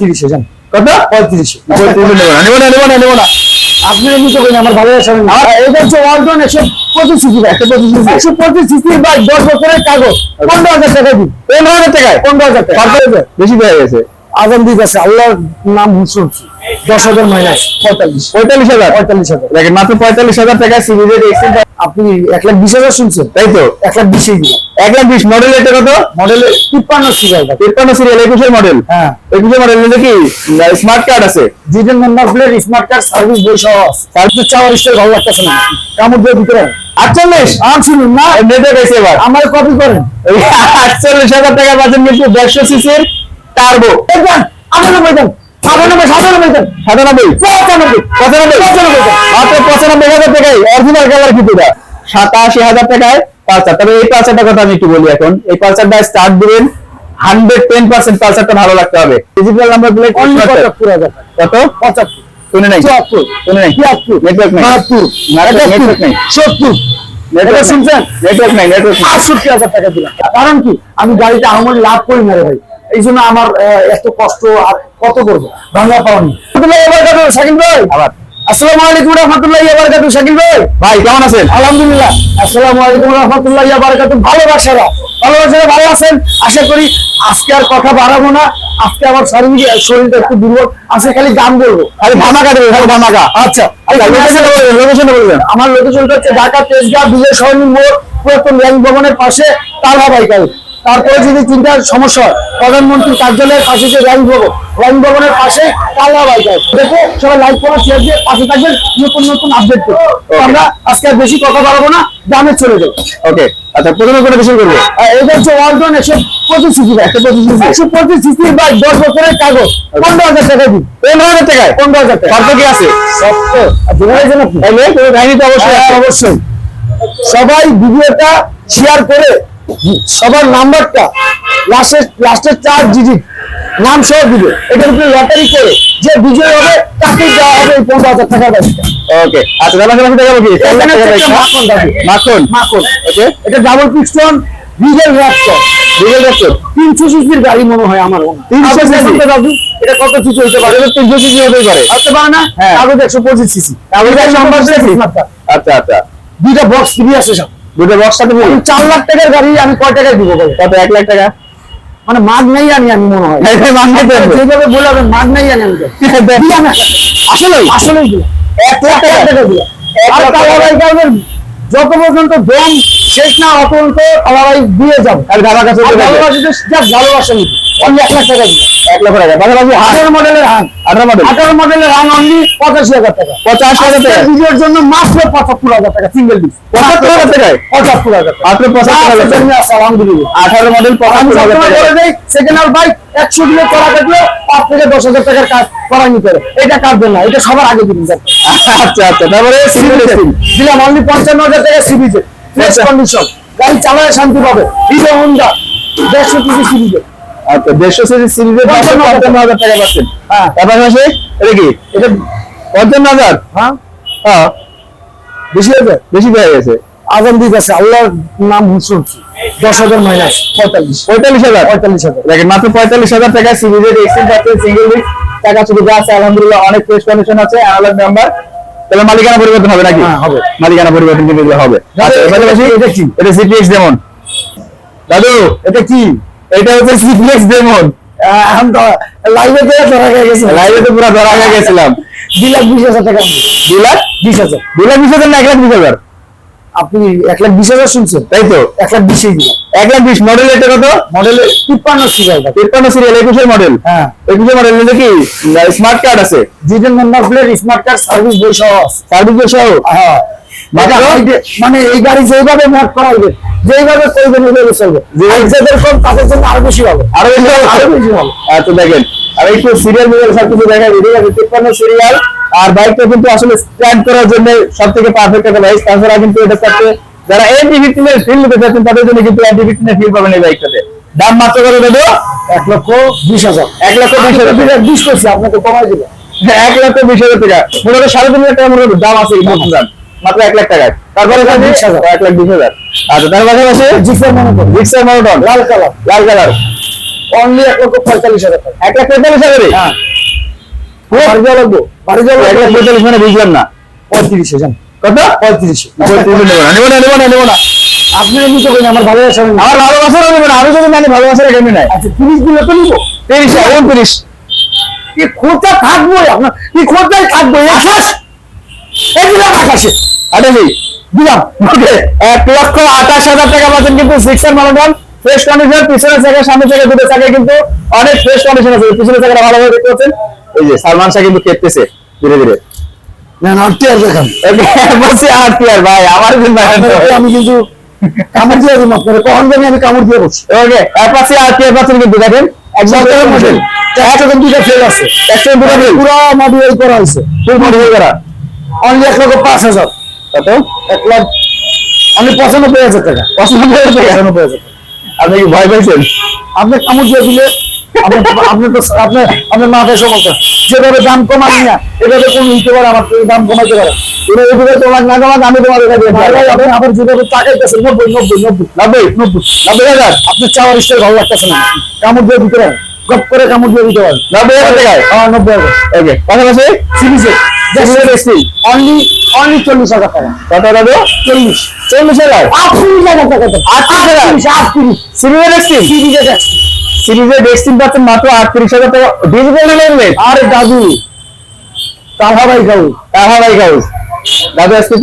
পঁয়ত্রিশে যান কত? পঁয়ত্রিশে। নেব না নেব না নেব না। আমার ভালো এটা হচ্ছে একশো পঁচিশ সিসি একশো পঁচিশ সিসি। একশো পঁচিশ সিসি বা দশ বছরের কাগজ। পনেরো হাজার টাকা দিন। পনেরো হাজার টাকায়? পনেরো হাজার টাকা। বেশি দেওয়া গেছে। আজান দিক আছে আল্লাহর নাম শুনছি। দশ হাজার মাইনাস পঁয়তাল্লিশ। পঁয়তাল্লিশ হাজার? পঁয়তাল্লিশ হাজার। দেখেন মাত্র পঁয়তাল্লিশ হাজার টাকায় সিরিজের আপনি এক লাখ বিশ হাজার শুনছেন? তাই তো? এক লাখ দিলাম এক লাখ বিশ মডেল এটা কত? মডেলে তিপ্পান্ন সিরিয়াল তিপ্পান্ন সিরিয়াল একুশের মডেল হ্যাঁ। একুশের মডেল কি? স্মার্ট কার্ড আছে। Detail number plate smart card service বই সহ সার্ভিস চাওয়ার ভালো লাগতেছে না। কামড় দিয়ে ভিতরে আটচল্লিশ? আম শুনুন না। নেটে গেছে এবার। আমার কপি করেন। আটচল্লিশ হাজার টাকা পাচ্ছেন কিন্তু দেড়শো সিসির টার্বো এই দেন। আটানব্বই সাতানব্বই সাতানব্বই? পঁচানব্বই। পঁচানব্বই? পঁচানব্বই মাত্র পঁচানব্বই হাজার টাকায় অরিজিনাল কালার কিছুটা সাতাশি হাজার টাকায় পালসার। তবে এই পালসারটার কথা আমি একটু বলি এখন। এই পালসারটা স্টার্ট দিবেন হান্ড্রেড টেন পার্সেন্ট পালসারটা ভালো লাগতে হবে। ডিজিটাল নাম্বার প্লেট অনলি পঁচাত্তর হাজার টাকা। কত? পঁচাত্তর। শুনে নাই। শুনে নাই। নেটওয়ার্ক নাই। নেটওয়ার্ক নেই। সত্তর। এটা শুনছেন? নেটওয়ার্ক নাই নেটওয়ার্ক আটষট্টি হাজার টাকা দিলাম। কারণ কি? আমি গাড়িতে আমার লাভ করি না রে ভাই। এই জন্য আমার এত কষ্ট আর কত করব? বাংলা পাওনি। শাকিল ভাই। আবার। আসসালামু আলাইকুম রহমতুল্লাহ বারাকাতু শাকিল ভাই। ভাই কেমন আছেন? আলহামদুলিল্লাহ। আসসালামু আলাইকুম রহমতুল্লাহ বারাকাতু ভালোবাসারা। ভালোবাসারা ভালো আছেন? আশা করি আজকে আর কথা বাড়াবো না। আজকে আমার শারীরিক শরীরটা একটু দুর্বল। আজকে খালি গান বলব। ধামাকা দেবে খালি ধামাকা। আচ্ছা। আচ্ছা লোকেশন বলবেন আমার লোকেশনটা হচ্ছে ঢাকা তেজগাঁ বিজয় সরণি মোড় পুরাতন ব্যাংক ভবনের পাশে তালহা বাইকাল। তারপরে যদি চিন্তার সমস্যা হয় প্রধানমন্ত্রী কার্যালয়ের পাশে যে ব্যাংক ভবন। ব্যাংক ভবনের পাশে তালহা বাইকাল দেখো সবাই লাইক করা শেয়ার দিয়ে পাশে থাকবেন নতুন নতুন আপডেট করব আমরা আজকে আর বেশি কথা বাড়াবো না গ্রামে চলে যাব। ওকে আচ্ছা প্রথমে কোনো কিছু করব? এটা হচ্ছে ওয়ালটন একশো পঁচিশ সিসি একশো পঁচিশ সিসি। একশো পঁচিশ সিসির বাইক দশ বছরের কাগজ। পনেরো হাজার টাকা দিন। পনেরো হাজার টাকায়? পনেরো হাজার টাকা। শর্ত কি আছে? সত্য। আর জেনে গেছেন আপনি? তাইলে কোনো কাহিনী তো অবশ্যই হ্যাঁ। অবশ্যই। সবাই ভিডিওটা শেয়ার করে সবার নাম্বারটা লাস্টের লাস্টের চার ডিজিট নাম সহ দিবে। এটার উপরে লটারি করে যে বিজয় হবে তাকে দেওয়া হবে এই পনেরো হাজার টাকা ওকে আচ্ছা দাদা কাছে দেখাবো কি? মাখন। মাখন? মাখন। ওকে এটা ডাবল পিস্টন ডিজেল র্যাপটপ ডিজেল যাচ্ছে তিনশো সিসির গাড়ি মনে হয় আমার। 300 আপনি cc? বলতে পারবেন, এটা কত সিসি হতে পারে? তিনশো সিসি হতেই পারে। হতে পারে না? হ্যাঁ। কাগজ একশো পঁচিশ সিসি। কাগজ 125 cc? আচ্ছা আচ্ছা। দুইটা বক্স ফ্রি আছে সব। দুটো বক্স সাথে আমি চার লাখ টাকার গাড়ি আমি কয় টাকায় দিব বলো? কত এক লাখ টাকা? মানে মাগ নাই আনি আমি মনে হয়। মাগ নাই। যেভাবে বলবেন মাগ নাই আনি আমি আসলে আসলে এক লাখ টাকা। টাকা দিলাম। এক লাখ টাকা। যত পর্যন্ত দম শেষ না অত পর্যন্ত কালারাই দিয়ে যাব। আর ধারা কাছে ভালোবাসা নিতে অনলি এক লাখ টাকা এক লাখ টাকা। পাশাপাশি আঠারো মডেলের হান আঠারো মডেল। আঠারো মডেলের হান অনলি পঁচাশি হাজার টাকা। পঁচাশি হাজার টাকা। ভিডিওর জন্য মাত্র পঁচাত্তর হাজার টাকা সিঙ্গেল ডিস পঁচাত্তর হাজার টাকায়? পঁচাত্তর হাজার টাকা। পঁচাত্তর হাজার টাকা। আলহামদুলিল্লাহ আঠারো মডেল পঁচাত্তর হাজার টাকা। সেকেন্ড হ্যান্ড বাইক একশো কিলো করা থাকলে পাঁচ থেকে দশ হাজার টাকার কাজ করা নিতে এটা কাটবে না এটা সবার আগে দিন আচ্ছা আচ্ছা তারপরে দিলাম অনলি পঞ্চান্ন হাজার টাকা সিবিজে ফ্রেশ। কন্ডিশন গাড়ি চালায় শান্তি পাবে। হিরো হোন্ডা দেড়শো কেজি সিবিজে আচ্ছা দেড়শো পঞ্চান্ন হাজার টাকা পাচ্ছেন। হ্যাঁ। তার পাশাপাশি এটা কি? এটা পঞ্চান্ন হাজার? হ্যাঁ। হ্যাঁ। বেশি হবে বেশি হয়ে গেছে আজান দিক আছে আল্লাহর নাম শুনছি। দশ হাজার মাইনাস পঁয়তাল্লিশ। পঁয়তাল্লিশ হাজার। পঁয়তাল্লিশ হাজার। দেখেন মাত্র পঁয়তাল্লিশ হাজার টাকা সিরিজের আছে সিঙ্গেল উইক টাকা শুধু আছে আলহামদুলিল্লাহ অনেক ফ্রেশ কন্ডিশন আছে অ্যানালগ নাম্বার তাহলে মালিকানা পরিবর্তন হবে নাকি? হ্যাঁ, হবে। মালিকানা পরিবর্তন কিন্তু হবে। আচ্ছা এটা কি? এটা সিপিএক্স ডেমন দাদু এটা কি? এটা হচ্ছে সিপিএক্স তো লাইভে তো ধরা গেছে লাইভে তো পুরো ধরা হয়ে গেছিলাম। দুই লাখ বিশ হাজার টাকা। দু লাখ? বিশ হাজার। দু লাখ বিশ হাজার না এক লাখ বিশ হাজার? আপনি এক লাখ বিশ হাজার শুনছেন? তাই তো। এক লাখ বিশ এক লাখ বিশ মডেল এটা কত? মডেল তিপ্পান্ন সিরিয়াল তিপ্পান্ন সিরিয়াল একুশের মডেল হ্যাঁ। একুশের মডেল এটা কি স্মার্ট কার্ড আছে? Detail number plate smart card service বই সহ সার্ভিস সার্ভিস সহ? হ্যাঁ। মানে এই গাড়ি যেভাবে মত করাইবে যেভাবে করবেন ওইভাবে চলবে। যাদের কম তাদের জন্য আরও বেশি হবে আরও আরও বেশি হবে আচ্ছা দেখেন। আর একটু সিরিয়াল মিরিয়াল সব কিছু দেখা ঠিক আছে? তিপ্পান্ন সিরিয়াল আর বাইকটা কিন্তু আসলে স্ট্যান্ড করার জন্য সব থেকে পারফেক্ট একটা বাইক তাছাড়া কিন্তু এটা সাথে যারা এন্টি ফিফটিনের ফিল নিতে চাচ্ছেন তাদের জন্য কিন্তু এন্টি ফিফটিনের ফিল পাবেন এই বাইকটাতে দাম মাত্র করে দেবো এক লক্ষ বিশ হাজার। এক লক্ষ বিশ হাজার। বিশ করছি আপনাকে কমাই দিবে। হ্যাঁ, এক লক্ষ বিশ হাজার টাকা। মনে সাড়ে তিন লাখ টাকা মনে দাম আছে দাম মাত্র এক লাখ টাকায় তারপরে। এক লাখ বিশ হাজার। আচ্ছা তার পাশাপাশি জিক্সার মনে করুন রিক্সার মনোটন লাল কালার। লাল কালার। অনলি এক লক্ষ পঁয়তাল্লিশ হাজার টাকা। এক লাখ পঁয়তাল্লিশ হাজারে? হ্যাঁ। বাড়ি যাওয়া লাগবো। বাড়ি যাওয়া এক লাখ পঁয়তাল্লিশ মানে বুঝলাম না। পঁয়ত্রিশে যান কত? পঁয়ত্রিশে। পঁয়ত্রিশে নেব না নেব না নেব না। আপনারা বুঝতে পারেন আমার ভালোবাসা আমার ভালোবাসার নেব না। আমি যদি মানে ভালোবাসার কেমনি নাই। আচ্ছা তিরিশ দিলে তো নিবো? তিরিশ উনত্রিশ। কি খোঁজা থাকব আপনার। কি খোঁজাই থাকব এক লক্ষ আঠাশ হাজার টাকা পাচ্ছেন কিন্তু সিক্সের মনোটন ফ্রেশ কন্ডিশন পিছনের চাকা সামনে থেকে দুটো চাকায় কিন্তু অনেক ফ্রেশ কন্ডিশন আছে। পিছনের চাকাটা ভালোভাবে দেখতে পাচ্ছেন। এই যে সালমান শাহ কিন্তু খেপতেছে ধীরে ধীরে। না না আর দেখান। Okay, বলছি আর কি আর ভাই আমার কিন্তু আমি কিন্তু কামড় দিয়ে কখন জানি আমি কামড় দিয়ে বসছি। ওকে অ্যাপাচি আর কি পাচ্ছেন কিন্তু দেখেন একদম দুইটা ফেল আছে। পুরো মডিফাই করা হয়েছে। ফুল মডিফাই করা। অনলি এক লক্ষ পাঁচ হাজার। কত? এক লাখ অনলি পঁচানব্বই হাজার টাকা। পঁচানব্বই হাজার টাকা? আপনি কি ভয় পাইছেন? আপনি কামড় দিয়ে দিলে আপনি তো আপনার আপনার মাথায় সমস্যা যেভাবে দাম কমান না। এভাবে কোন নিতে পারে আমার দাম কমাইতে পারে? এভাবে তোমার না কমান আমি তোমার দেখা ভাই ভাই, আপনি আবার যেভাবে টাকাইতেছেন নব্বই নব্বই নব্বই নব্বই। নব্বই? নব্বই হাজার। আপনার চাওয়ার ইচ্ছা ভালো লাগতেছে না। কামড় দিয়ে দিতে পারেন। গপ করে কামড় দিয়ে দিতে পারেন নব্বই হাজার টাকায়? হ্যাঁ নব্বই হাজার। ওকে পাশাপাশি অনলি অনলি চল্লিশ হাজার টাকা। কত দাদু চল্লিশ। চল্লিশ হাজার? আটত্রিশ হাজার টাকা তো আটত্রিশ হাজার? আটত্রিশ আটত্রিশ। সিরিজের সিরিজে পাচ্ছেন মাত্র আটত্রিশ হাজার টাকা। ডিজিটাল হেলমেট আরে দাদু গাউস আজকে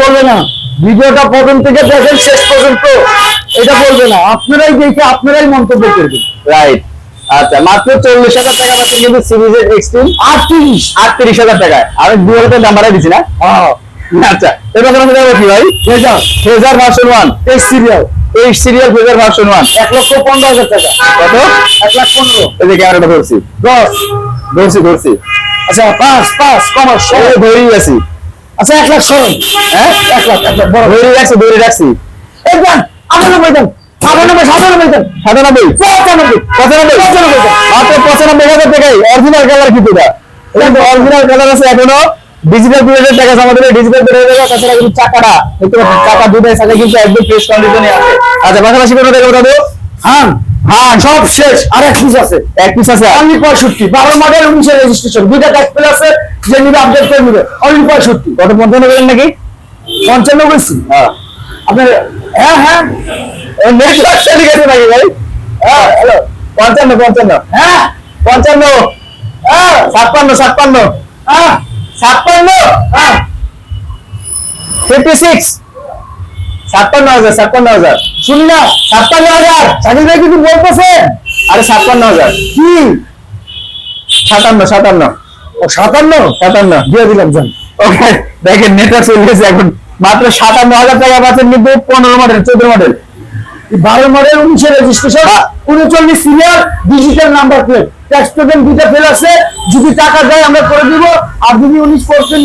বলবে না। ভিডিওটা প্রথম থেকে দেখেন শেষ পর্যন্ত। এটা বলবে না। আপনারাই দেখে আপনারাই মন্তব্য করবেন। রাইট আচ্ছা মাত্র চল্লিশ হাজার টাকা কিন্তু সিরিজের এক্সট্রিম আটত্রিশ। আটত্রিশ হাজার টাকায় আমি দু হাজার নাম্বারে দিছি না। আচ্ছা এবার আমরা যাব কি ভাই? রেজা ফ্রেজার ভার্সন ওয়ান এই সিরিয়াল এই সিরিয়াল ফ্রেজার ভার্সন ওয়ান এক লক্ষ পনেরো হাজার টাকা। কত? এক লাখ পনেরো। এই যে ক্যামেরাটা ধরছি। দশ। ধরছি ধরছি। আচ্ছা পাঁচ পাঁচ কমার্স ধরেই আছি। আচ্ছা এক লাখ ষোলো। হ্যাঁ? এক লাখ এক লাখ বড়। ধরে রাখছি ধরে রাখছি। এই দেন আটানব্বই দেন আটানব্বই সাতানব্বই দেন সাতানব্বই? পঁচানব্বই। পঁচানব্বই? পঁচানব্বই মাত্র পঁচানব্বই হাজার টাকাই অরিজিনাল কালার কিন্তু এটা এটা অরিজিনাল কালার আছে এখনও ডিজিটাল পিরিয়ডের টাকা জমা দিলে ডিজিটাল পিরিয়ডের টাকা তাছাড়া কিন্তু চাকাটা দেখতে পাচ্ছেন চাকা দুটাই চাকা কিন্তু একদম ফ্রেশ কন্ডিশনে আছে। আচ্ছা পাশাপাশি কোনো দেখো দাদু? হ্যাঁ হ্যাঁ সব শেষ। আর এক পিস আছে। এক পিস আছে অনলি পঁয়ষট্টি। বারো মডেল উনিশের রেজিস্ট্রেশন দুইটা ট্যাক্স পেল আছে যে নিবে আপডেট করে নিবে। অনলি পঁয়ষট্টি। কত পঞ্চান্ন করেন নাকি? পঞ্চান্ন হ্যাঁ। আপনার হ্যাঁ হ্যাঁ। নেটওয়ার্ক চলে গেছে নাকি ভাই? হ্যাঁ হ্যালো পঞ্চান্ন পঞ্চান্ন। হ্যাঁ। পঞ্চান্ন। হ্যাঁ। ছাপ্পান্ন ছাপ্পান্ন। হ্যাঁ। ছাপ্পান্ন। হ্যাঁ। ফিফটি সিক্স ছাপ্পান্ন হাজার ছাপ্পান্ন হাজার। শুনি না ছাপ্পান্ন হাজার। চাকরি ভাই কিছু বলতেছেন? আরে ছাপ্পান্ন হাজার। কি? সাতান্ন সাতান্ন। ও সাতান্ন? সাতান্ন। দিয়ে দিলাম জান ওকে দেখেন নেটওয়ার্ক চলে গেছে এখন। মাত্র সাতান্ন হাজার টাকা পাচ্ছেন কিন্তু পনেরো মডেল চোদ্দ মডেল বারো মডেল উনিশের রেজিস্ট্রেশন উনচল্লিশ serial digital number plate tax payment দুইটা ফেল আছে যদি টাকা দেয় আমরা করে দিব আর যদি উনিশ পার্সেন্ট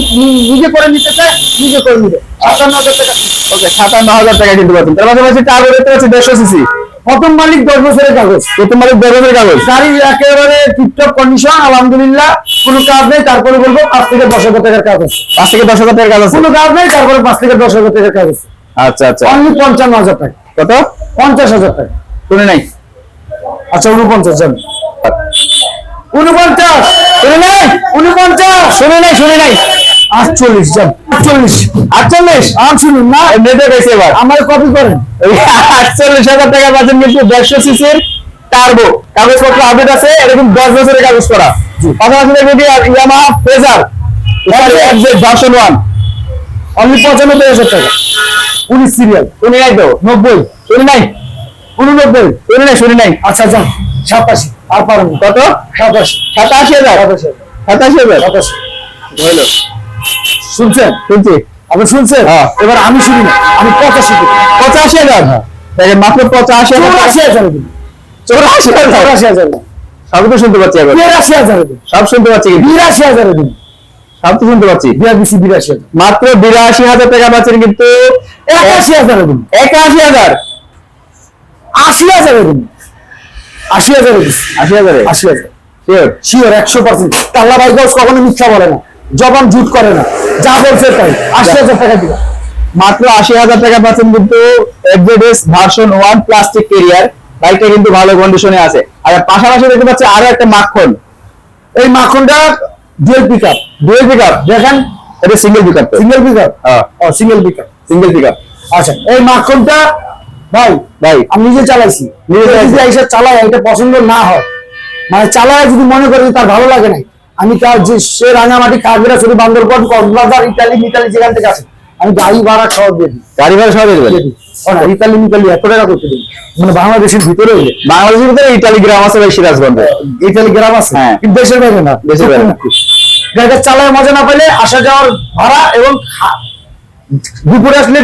নিজে করে নিতে চায় নিজে করে নিবে। সাতান্ন হাজার টাকা। ওকে সাতান্ন হাজার টাকা কিন্তু পাচ্ছেন। তার পাশাপাশি টার্গো দেখতে পাচ্ছি দেড়শো সিসি প্রথম মালিক দশ বছরের কাগজ। প্রথম মালিক দেড় হাজার কাগজ। গাড়ি একেবারে টিপটপ কন্ডিশন আলহামদুলিল্লাহ। কোনো কাজ নেই তারপরে বলব পাঁচ থেকে দশ হাজার টাকার কাজ আছে। পাঁচ থেকে দশ হাজার টাকার কাজ আছে। কোনো কাজ নেই তারপরে পাঁচ থেকে দশ হাজার টাকার কাজ আছে। আচ্ছা আচ্ছা। অনলি পঞ্চান্ন হাজার টাকা। কত? পঞ্চাশ হাজার টাকা। শুনে নাই? আচ্ছা উনপঞ্চাশ জন। উনপঞ্চাশ! শুনে নাই? উনপঞ্চাশ! শুনে নাই শুনে নাই। আটচল্লিশ জন। আটচল্লিশ। আটচল্লিশ? আম শুনুন না? নেটে গেছে এবার। আমার কপি করেন। আটচল্লিশ হাজার টাকা পাচ্ছেন কিন্তু দেড়শো সিসির টার্বো কাগজপত্র আপডেট আছে এরকম দশ বছরের কাগজ করা। পাশাপাশি ভার্সন ওয়ান অনলি পঁচানব্বই হাজার টাকা। উনিশ সিরিয়াল নাই তো নব্বই। শুনি নাই? উননব্বই। শুনি নাই শুনি নাই। আচ্ছা যান সাতাশি। আর পারেন কত? সাতাশি। সাতাশি হাজার? সাতাশি হাজার। সাতাশি শুনছেন? শুনছি। আপনি শুনছেন? হ্যাঁ। এবার আমি শুনি না। আমি পঁচাশি পঁচাশি হাজার? দেখেন মাত্র পঁচাশি হাজার। চৌরাশি হাজার চৌরাশি হাজার? সব তো শুনতে পাচ্ছি এখন বিরাশি হাজার সব শুনতে পাচ্ছি। বিরাশি হাজার দিন সব তো শুনতে পাচ্ছি। বিরাশি বিরাশি মাত্র বিরাশি হাজার টাকা পাচ্ছেন কিন্তু একাশি হাজার একাশি হাজার। আশি হাজার দিন আশি হাজার দিন আশি হাজারে আশি হাজার। শিওর একশো পার্সেন্ট ভাই গৌস কখনো মিথ্যা বলে না। জবান জুট করে না। যা বলছে তাই। আশি হাজার টাকা দিবা মাত্র আশি হাজার টাকা পাচ্ছেন কিন্তু ভার্সন ওয়ান প্লাস্টিক কেরিয়ার বাইকটা কিন্তু ভালো কন্ডিশনে আছে। আর পাশাপাশি দেখতে পাচ্ছি আরও একটা মাখন। এই মাখনটা ডুয়েল পিকআপ ডুয়েল পিকআপ দেখেন? এটা সিঙ্গেল পিকআপ সিঙ্গেল পিকআপ হ্যাঁ। ও সিঙ্গেল পিকআপ সিঙ্গেল পিকআপ আচ্ছা এই মাখনটা ভাই ভাই আমি নিজে চালাইছি। নিজে এসে চালাই এটা পছন্দ না হয়। মানে চালায় যদি মনে করি তার ভালো লাগে আমি তার যে সে রাঙামাটি খাগড়াছড়ি বান্দরবান কক্সবাজার ইতালি মিতালি যেখান থেকে আসে আমি গাড়ি ভাড়া খাওয়া দিয়ে দিই। গাড়ি ভাড়া সহ দিয়ে দিই। ইতালি মিতালি এত টাকা করতে দিই। মানে বাংলাদেশের ভিতরে বাংলাদেশের ভিতরে ইটালি গ্রাম আছে ভাই সিরাজগঞ্জে। ইতালি গ্রাম আছে? হ্যাঁ। দেশের বাইরে না। দেশের বাইরে না। গাড়িটা চালায় মজা না পেলে আসা যাওয়ার ভাড়া এবং দুপুরে আসলে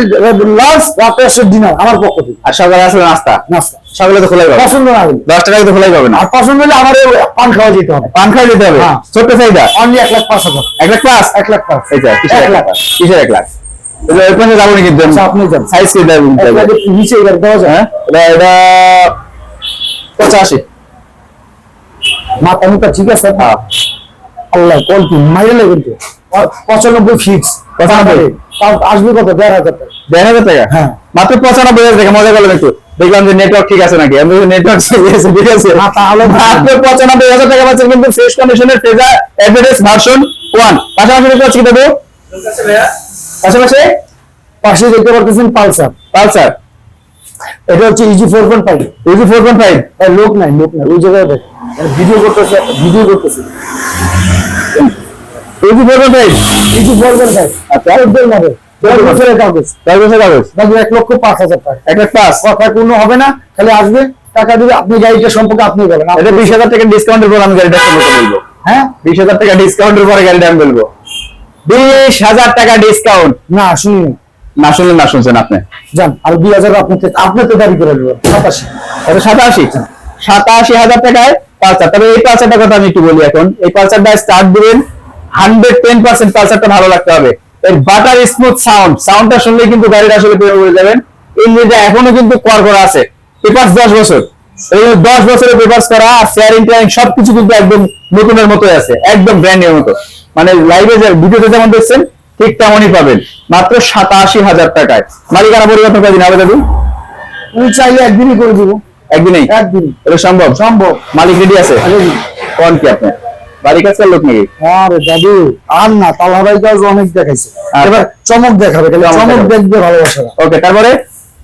লাঞ্চ রাতে আসলে ডিনার আমার পক্ষ থেকে। আর সকালে আসলে নাস্তা? নাস্তা। সকালে তো খোলাই পাবে। পছন্দ না হলে। দশ টাকায় তো খোলাই পাবে না। আর পছন্দ হলে আমার পান খাওয়া যেতে হবে। পান খাই দিতে হবে? হ্যাঁ। ছোট্ট চাহিদা? অনলি এক লাখ পাঁচ হাজার এক লাখ পাঁচ? এক লাখ পাঁচ। এই যা কিসের এক লাখ কিসের এক লাখ? যাব না আচ্ছা, আপনি যান। সাইজ কি নিচে এবার দেওয়া যায় হ্যাঁ? এটা এটা পঁচাশি। মাথা মুখা ঠিক আছে? হ্যাঁ। আল্লাহ কোয়ালিটি মাইলে কিন্তু। প- পঁচানব্বই ফিক্স পঁচানব্বই। আসবে কত? দেড় হাজার টাকা। দেড় হাজার টাকা? হ্যাঁ। মাত্র পঁচানব্বই হাজার টাকা মজা করলাম একটু। দেখলাম যে নেটওয়ার্ক ঠিক আছে নাকি? আমি নেটওয়ার্ক ঠিক আছে ঠিক আছে। তাহলে মাত্র পঁচানব্বই হাজার টাকা পাচ্ছেন কিন্তু ফ্রেশ কন্ডিশনের ফেজা এভারেজ ভার্সন ওয়ান পাশাপাশি দেখতে পাচ্ছি দেবো পাশাপাশি? পাশে দেখতে পারতেছেন পালসার। পালসার। এটা হচ্ছে ইজি ফোর পয়েন্ট ফাইভ ইউজি ফোর পয়েন্ট ফাইভ লোক নাই লোক নাই। ওই জায়গায় দেখ। ভিডিও করতেছে। ভিডিও করতেছে। ফোর পয়েন্ট ফাইভ আচ্ছা। দেড় মাসে দেড় বছরের কাগজ। দশ বছর কাগজ? বাকি এক লক্ষ পাঁচ হাজার টাকা। এক লাখ পাঁচ? কথা কোনো হবে না খালি আসবে টাকা দিবে আপনি গাড়িটা সম্পর্কে আপনি বলেন। এটা বিশ হাজার টাকা ডিসকাউন্টের পর আমি গাড়িটা সম্পর্কে বলব হ্যাঁ? বিশ হাজার টাকা ডিসকাউন্টের পরে গাড়িটা আমি বলব। বিশ হাজার টাকা ডিসকাউন্ট না শুনি না শুনলেন না শুনছেন আপনি। যান আর দুই হাজার আপনি তো- আপনি তো দাবি করে দেবেন সাতাশি। সাতাশি? সাতাশি হাজার টাকায় পালসার। তবে এই পালসারটার কথা আমি একটু বলি এখন। এই পালসারটা স্টার্ট দিবেন হান্ড্রেড টেন পার্সেন্ট পালসারটা ভালো লাগতে হবে। এর বাটার স্মুথ সাউন্ড সাউন্ডটা শুনলেই কিন্তু গাড়িটা আসলে প্রেমে পড়ে যাবেন। ইঞ্জিনটা এখনও কিন্তু কর করা আছে পেপার্স দশ বছর। এই দশ বছরের পেপার্স করা শেয়ারিং টেয়ারিং সবকিছু কিন্তু একদম নতুনের মতোই আছে একদম ব্র্যান্ড নিউ মতো। মানে লাইভে যে ভিডিওতে যেমন দেখছেন ঠিক তেমনই পাবেন। মাত্র সাতাশি হাজার টাকায়। মালিকানা পরিবর্তন করে দিন হবে দাদু? তুমি চাইলে একদিনই করে দিব। একদিনই? একদিন এটা সম্ভব? সম্ভব। মালিক রেডি আছে। কোন কি আপনি? বাড়ি কাছে লোক নাকি? আরে দাদু আর না তালা ভাই কাজ অনেক দেখাইছে। আচ্ছা। এবার চমক দেখাবে চমক চমক দেখবে। ভালোবাসা ওকে তারপরে?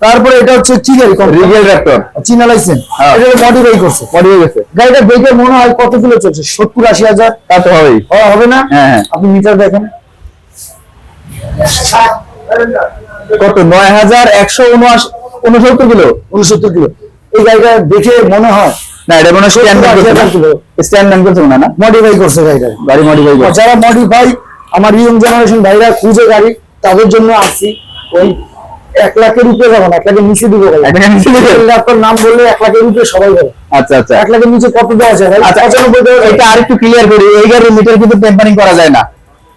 তারপরে এটা হচ্ছে কি রিগেল ট্রাক্টর চীনা লাইসেন্স হ্যাঁ। এটা মডিফাই করছে। বডি হয়ে গাড়িটা দেখে মনে হয় কত কিলো চলছে? সত্তর আশি হাজার? তা তো হবেই। হবে না? হ্যাঁ, হ্যাঁ। আপনি মিটার দেখেন। কত? নয় হাজার একশো উনসত্তর কিলো? উনসত্তর কিলো। এই গাড়িটা দেখে মনে হয় না এটা মনে স্ট্যান্ড করছে না। কিলো স্ট্যান্ড ম্যান করছে না না? মডিফাই করছে গাড়িটা গাড়ি মডিফাই করছে। যারা মডিফাই আমার ইয়ং জেনারেশন ভাইরা খুঁজে গাড়ি তাদের জন্য আসছি। ওই এক লাখের উপরে যাব না এক লাখের নিচে দিব এক লাখের আপনার নাম বললে এক লাখের উপরে সবাই যাবে আচ্ছা আচ্ছা। এক লাখের নিচে কত দেওয়া যায় আচ্ছা? এটা আরেকটু ক্লিয়ার করি এই গাড়ির মিটার কিন্তু টেম্পারিং করা যায় না।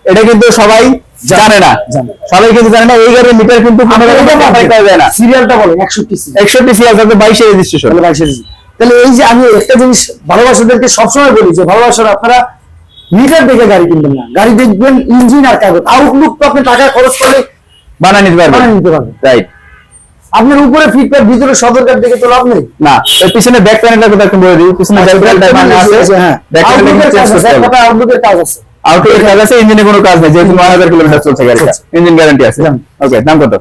এটা কিন্তু সবাই জানে না। সবাই কিন্তু জানে না এই গাড়ির মিটার কিন্তু কোনো করা যায় না। সিরিয়ালটা বলেন একষট্টি সি একষট্টি সিএল থাকবে বাইশে রেজিস্ট্রেশন বাইশের জি। তাহলে এই যে আমি একটা জিনিস ভালোবাসাদেরকে সবসময় বলি যে ভালোবাসার আপনারা মিটার দেখে গাড়ি কিনবেন না। গাড়ি দেখবেন ইঞ্জিন আর কাগজ। আউটলুক তো আপনি টাকা খরচ করে বানায় নিতে পারবে বানিয়ে নিতে পারবেন। রাইট আপনার উপরে ফিটপ্যাট ভিতরে সদরকার দেখে তো লাভ নেই। না পিছনে ব্যাক প্যানেলটা কথা একটু বলে দিই। পিছনে ব্যাক প্যানেলটা মানে আছে। হ্যাঁ ব্যাক কাজ আছে এক আউটলুকের কাজ আছে। আউটলুকের কাজ আছে ইঞ্জিনে কোনো কাজ নেই। যেহেতু নয় হাজার কিলোমিটার চলছে গাড়িটা। ইঞ্জিন গ্যারান্টি আছে। ওকে দাম কত?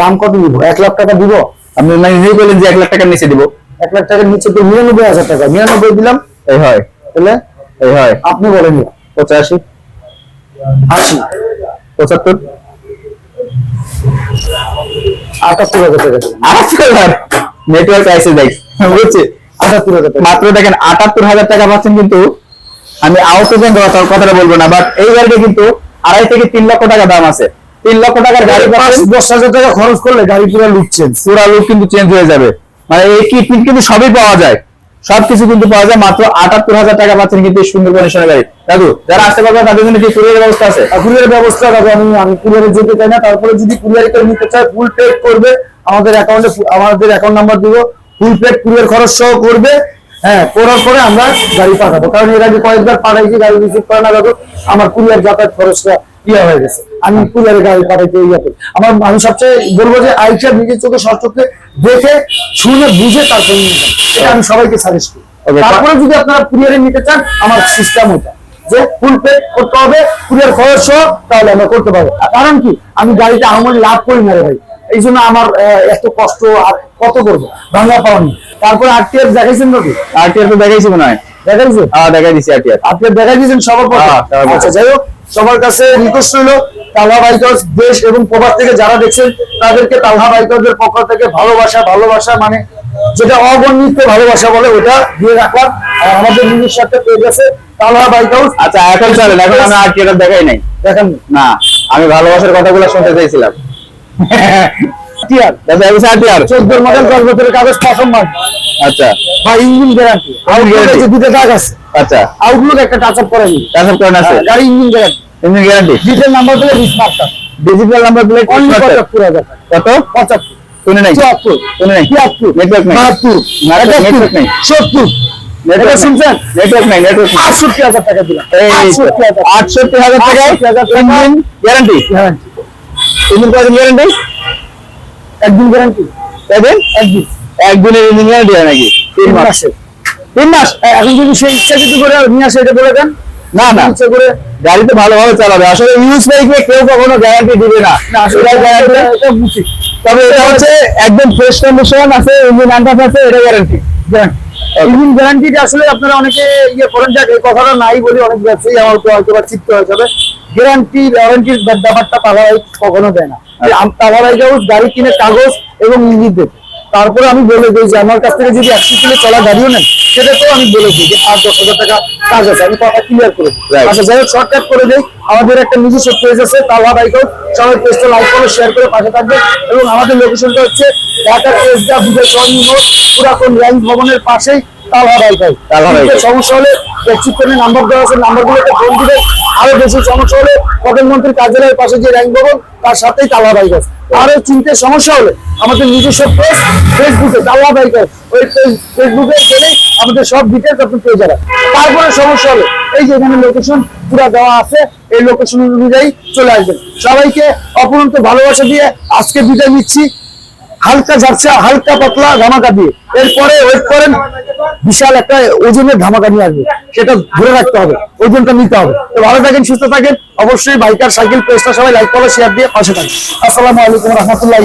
দাম কত দিব এক লাখ টাকা দিব। আপনি মানে বললেন যে এক লাখ টাকার নিচে দিব। এক লাখ টাকার নিচে তো নিরানব্বই হাজার টাকা। নিরানব্বই দিলাম। এই হয়। তাহলে এই হয়। আপনি বলেন পঁচাশি। আশি পঁচাত্তর। আটাত্তর হাজার টাকা আটাত্তর নেটওয়ার্ক আছে দেখ। বুঝছি। আটাত্তর হাজার মাত্র দেখেন আটাত্তর হাজার টাকা পাচ্ছেন কিন্তু আমি আউট অফ কথাটা বলব না বাট এই গাড়িটা কিন্তু আড়াই থেকে তিন লক্ষ টাকা দাম আছে। তিন লক্ষ টাকার গাড়ি দশ হাজার টাকা খরচ করলে গাড়ি পুরো লুটছেন পুরা লুক কিন্তু চেঞ্জ হয়ে যাবে। মানে এই কিট কিন্তু সবই পাওয়া যায়। সবকিছু কিন্তু পাওয়া যায়, মাত্র আটাত্তর হাজার টাকা পাচ্ছেন কিন্তু এই সুন্দর কন্ডিশনের গাড়ি দাদু, যারা আসতে পারবে তাদের জন্য কি কুরিয়ার ব্যবস্থা আছে? আর কুরিয়ার ব্যবস্থা হবে আমি আমি কুরিয়ারে যেতে চাই না, তারপরে যদি কুরিয়ার করে নিতে চাই ফুল পেড করবে। আমাদের অ্যাকাউন্টে আমাদের অ্যাকাউন্ট নাম্বার দিব ফুল পেড কুরিয়ার খরচ সহ করবে। হ্যাঁ করার পরে আমরা গাড়ি পাঠাবো। কারণ এর আগে কয়েকবার পাঠাইছি, গাড়ি রিসিভ করে না, দাদু। আমার কুরিয়ার যাতায়াত খরচটা ইয়ে হয়ে গেছে। আমি গাড়ি পাঠাইতে ইয়ে করি। আমার আমি সবচেয়ে বলব যে আইসা নিজের চোখে সচক্ষে দেখে শুনে বুঝে তারপরে নিন। এটা আমি সবাইকে সাজেস্ট করি। তারপরে যদি আপনারা কুরিয়ারে নিতে চান আমার সিস্টেম ওটা। যে ফুল পে করতে হবে কুরিয়ার খরচ সহ তাহলে আমরা করতে পারব। কারণ কি? আমি গাড়িতে আমার লাভ করি না রে ভাই। এই জন্য আমার এত কষ্ট আর কত করব? ভাঙা পাওনি তারপরে আরটিএফ দেখাইছেন নাকি? আর টি আর তো দেখাইছি মনে হয়। দেখাইছে? হ্যাঁ দেখাই দিছি আর টি আর আপনি দেখা দিয়েছেন সবার পক্ষে হ্যাঁ, আচ্ছা যাই হোক সবার কাছে রিকোয়েস্ট রইল তালহা বাইকার্স দেশ এবং প্রবাস থেকে যারা দেখছেন তাদেরকে তালহা বাইকারদের পক্ষ থেকে ভালোবাসা ভালোবাসা মানে যেটা অবর্ণিত ভালোবাসা বলে ওটা দিয়ে রাখলাম। আর আমাদের নিজস্ব একটা পেজ আছে তালহা বাইক হাউস আচ্ছা এখন চলেন এখন আমি আর দেখাই নাই। দেখেন। না আমি ভালোবাসার কথাগুলো শুনতে চাইছিলাম। টিয়ার। দেখা গেছে আর মডেল বছরের কাগজ প্রথম আচ্ছা। ইঞ্জিন গ্যারান্টি দুটো দাগ আছে আচ্ছা। আউটলুক একটা টাচ আপ করেন। আছে। গাড়ি engine guarantee engine guarantee number digital number plate only কত? শুনে নাই। শুনে নাই। নেটওয়ার্ক নাই। নেটওয়ার্ক নেই নেটওয়ার্ক শুনছেন? নেটওয়ার্ক নেটওয়ার্ক টাকা দিলাম। এই আটষট্টি হাজার আটষট্টি হাজার 68,000 টাকা। ইঞ্জিন গ্যারান্টি ইঞ্জিন কয়দিন গ্যারান্টি একদিন গ্যারান্টি কয়দিন? একদিন। একদিনের ইঞ্জিন গ্যারান্টি নাকি? তিন মাস। তিন মাস। এখন যদি সেই ইচ্ছা কিছু করে নিয়ে আসে এটা বলে দেন। না না। ইচ্ছা করে গাড়ি তো ভালোভাবে চালাবে। আসলে ইউজ বাইকে কেউ কখনো গ্যারান্টি দিবে না। তবে এটা হচ্ছে একদম ফ্রেশ কন্ডিশন আছে ইঞ্জিন আছে এটা গ্যারান্টি ইঞ্জিন গ্যারান্টিটা আসলে আপনারা অনেকে ইয়ে করেন যাক এই কথাটা নাই বলি অনেক ব্যবসায়ী আমার তো হয়তো বা চিত্ত হয়ে যাবে। গ্যারান্টি ওয়ারেন্টির ব্যাপারটা কখনো দেয় না। তালাবাই হাউস গাড়ি কিনে কাগজ এবং ইঞ্জিন দেবে। তারপরে আমি বলে দিই যে আমার কাছ থেকে যদি একশো কিলো চলা গাড়িও নেন সেটাতেও আমি বলেছি যে আট দশ হাজার টাকা কাজ আছে আমি কথা ক্লিয়ার করে দিই. আচ্ছা যাই হোক শর্টকাট করে দিই। আমাদের একটা নিজস্ব পেজ আছে তালহা বাইক হাউস সবাই পেজটা লাইক করে শেয়ার করে পাশে থাকবে। এবং আমাদের লোকেশনটা হচ্ছে ঢাকা সরণি মোড় পুরাতন র্যাঙ্ক ভবনের পাশেই। Talha bike house. সমস্যা হলে নাম্বার দেওয়া আছে নাম্বারগুলোতে ফোন দিবে আরও বেশি সমস্যা হলে প্রধানমন্ত্রীর কার্যালয়ের পাশে যে র্যাঙ্ক ভবন তার সাথেই তালহা বাইক হাউস আরও চিনতে সমস্যা হলে আমাদের নিজস্ব পেজ ফেসবুকে তালহা বাইক হাউস ওই ফেসবুকে আমাদের সব ডিটেলস আপনি পেয়ে যাবেন। তারপরে সমস্যা হলে এই যে এখানে লোকেশন পুরো দেওয়া আছে এই লোকেশন অনুযায়ী চলে আসবেন। সবাইকে অপরন্ত ভালোবাসা দিয়ে আজকে বিদায় নিচ্ছি। হালকা ঝাপসা হালকা পাতলা ধামাকা দিয়ে। এরপরে ওয়েট করেন। বিশাল একটা ওজনের ধামাকা নিয়ে আসবে। সেটা ধরে রাখতে হবে, ওজনটা নিতে হবে। তো ভালো থাকেন, সুস্থ থাকেন। অবশ্যই বাইকার, সাইকেল, পেজটা সবাই লাইক করো শেয়ার দিয়ে পাশে থাকেন আসসালামু আলাইকুম রহমতুল্লাহ